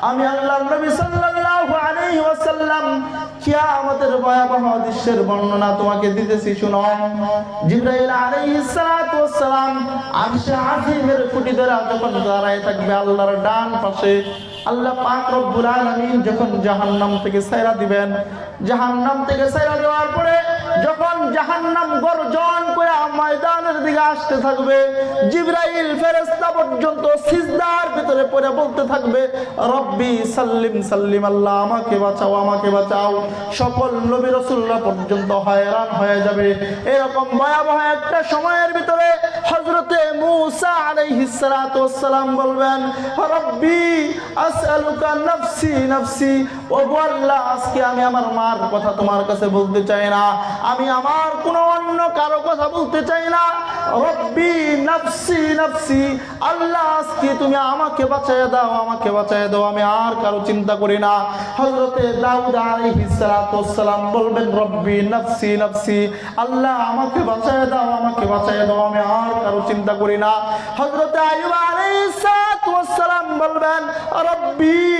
আমি আল্লাহ নবী সাল্লাল্লাহু আলাইহি ওয়াসাল্লাম কিয়ামতের ভয়াবহ দৃশ্যের বর্ণনা তোমাকে দিতেছি, শুনো। জিবরাইল আলাইহিস সালাতু ওয়াসসালাম আরশে আজিমের খুঁটি ধরে যখন দাঁড়ায় থাকবে আল্লাহর ডান পাশে আল্লাহ পাক রব্বুল আলামিন যখন জাহান্নাম থেকে সাইরা দিবেন, জাহান্নাম থেকে সাইরা দেওয়ার পরে যখন জাহান্নাম গর্জন করে ময়দানের দিকে আসতে থাকবে, জিবরাইল ফেরেশতা পর্যন্ত সিজদার ভিতরে পড়ে বলতে থাকবে, রব্বি সাল্লিম সাল্লিম, আল্লাহ, আমাকে বাঁচাও আমাকে বাঁচাও। সকল নবী রাসূলুল্লাহ পর্যন্ত হয়রান হয়ে যাবে। এরকম ভয়াবহ একটা সময়ের ভিতরে হযরতে মূসা সালাতু বলবেন রব্বি, আসআলুকা নাফসি আমি আমার মার কথা তোমার কাছে বলতে চাই না। আমি আমার কোনো অন্য কারও কথা বলতে চাই না। আমাকে বাঁচায় দাও, আমাকে আমি আর কারও চিন্তা করি না। বলবেন, রব্বি নাফসি নাফসি। আল্লাহ, আমাকে বাঁচায় দাও, আমাকে বাঁচায় দাও। আমি আর কারও চিন্তা করি না। হযরতে আইয়ুব আলাইহিস সালাতু বলবেন, রব্বি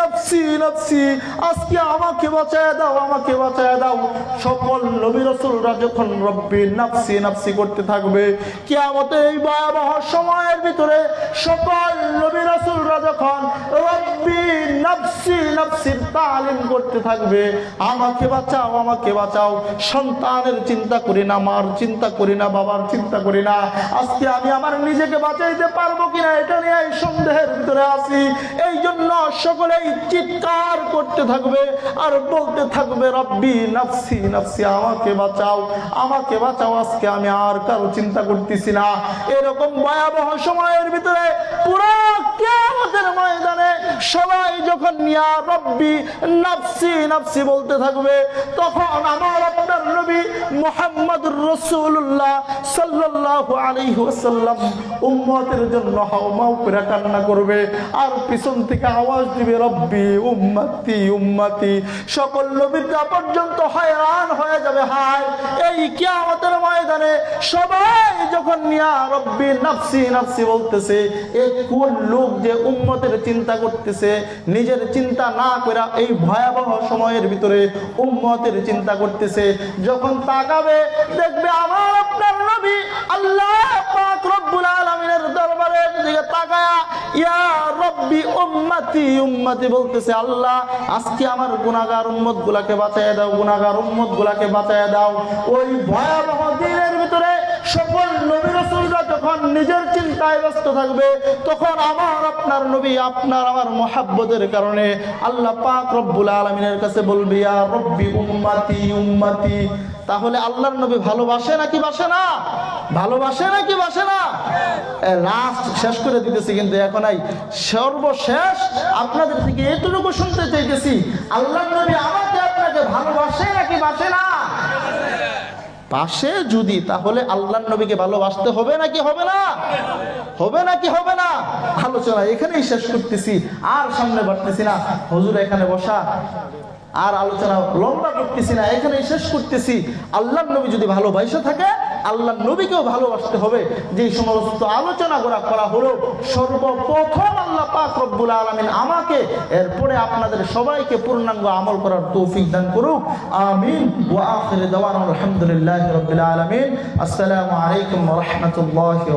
নাফসি, নফসি, আজকে আমাকে বাঁচায় দাও, আমাকে বাঁচায় দাও। সকল নবী রাসূলরা যখন রব্বি নাফসি নাফসি করতে থাকবে, কিয়ামতের এই ভয়াবহ সময়ের ভিতরে সকল নবী রাসূলরা যখন আমাকে বাঁচাও আজকে আমি চিৎকার করতে থাকবে আর বলতে থাকবে, রব্বি, নাফসি নাফসি, আমাকে বাঁচাও আমাকে বাঁচাও, আজকে আমি আর কারও চিন্তা করতেছি না। এরকম ভয়াবহ সময়ের ভিতরে পুরো ময়দানে সবাই যখন নিয়া রব্বি, নাফসি নাফসি বলতে থাকবে, তখন আমার আপনার নবী উম্মতের জন্য হাওমাও করে কান্না করবে, আর পিছন থেকে আওয়াজ দিবে, রব্বি সকল নবীরা পর্যন্ত হয়রান হয়ে যাবে, হায়, এই কিয়ামতের ময়দানে সবাই যখন নিয়া রব্বি, নাফসি নাফসি বলতেছে, এই কোন লোক যে উম্মতের চিন্তা করতেছে, নিজের চিন্তা না করে এই ভয়াবহ সময়ের ভিতরে উম্মতের চিন্তা করতেছে। যখন তাকাবে, দেখবে আমার আপনার নবী আল্লাহ পাক রব্বুল আলামিনের দরবারের দিকে তাকায়া, ইয়া রব্বি উম্মতি উম্মতি বলতেছে, আল্লাহ, আজকে আমার গুনাহগার উম্মত গুলাকে বাঁচায় দাও, গুনাহগার উম্মত গুলাকে বাঁচায় দাও। ওই ভয়াবহ ভিতরে সকল নবী রাসূলরা যখন নিজের চিন্তায় ব্যস্ত থাকবে, তখন আমার আপনার নবী, আপনার আমার মহাব্বতের কারণে আল্লাহ পাক রব্বুল আলামিনের কাছে বলবি আর রব্বি উম্মাতি উম্মাতি। তাহলে আল্লাহর নবী ভালোবাসে নাকি বাসে না? ভালোবাসে নাকি বাসে না? লাস্ট শেষ করে দিতেছি কিন্তু এখন এই সর্বশেষ আপনাদের থেকে এতটুকু শুনতে চাইতেছি, আল্লাহর নবী আমাকে আপনাকে ভালোবাসে নাকি বাসে না? পাশে যদি, তাহলে আল্লাহ নবীকে ভালোবাসতে হবে নাকি হবে না? হবে নাকি হবে না? আলোচনা এখানেই শেষ করতেছি, আর সামনে বাড়তেছি না। হজুর এখানে বসা, আর আলোচনা লম্বা করতেছি না, এখানেই শেষ করতেছি। আল্লাহ নবী যদি ভালোবাসে থাকে আল্লাহ নবীকেও ভালোবাসতে হবে। যে সমস্ত আলোচনা করা করা হলো, সর্বপ্রথম আল্লাহ পাক রব্বুল আলমিন আমাকে, এরপরে আপনাদের সবাইকে পূর্ণাঙ্গ আমল করার তৌফিক দান করুক। আমিন। ওয়া আখির দাওয়ানা আলহামদুলিল্লাহ রবিল আলমিন। আসসালামু আলাইকুম রাহমাতুল্লাহি